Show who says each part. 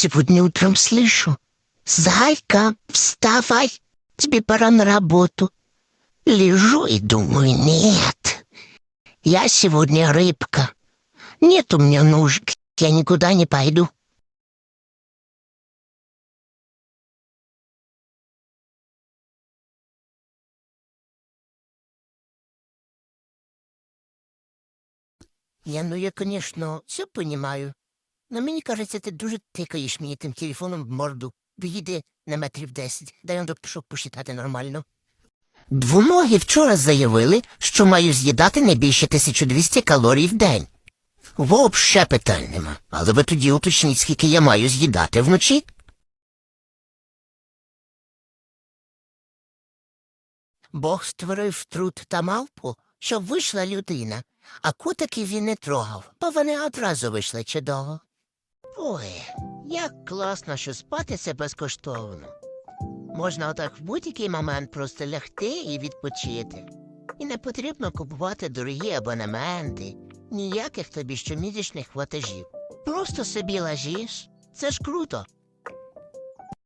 Speaker 1: сегодня утром слышу. Зайка, вставай, тебе пора на работу. Лежу и думаю, нет. Я сегодня рыбка. Нет у меня ножек, я никуда не пойду. Я, ну я, конечно, все понимаю. Но мені кажеться, ти дуже тикаєш мені тим телефоном в морду. Доїди на метрів десять. Дай он пішов посчитати нормально. Двоногі вчора заявили, що маю з'їдати не більше 1200 калорій в день. Вообще питань нема. Але ви тоді уточніть, скільки я маю з'їдати вночі. Бог створив труд та мавпу, щоб вийшла людина, а кутики він не трогав, бо вони одразу вийшли чудово. Ой, як класно, що спати це безкоштовно. Можна отак в будь-який момент просто лягти і відпочити. І не потрібно купувати дорогі абонементи, ніяких тобі щомісячних платежів. Просто собі лежиш. Це ж круто.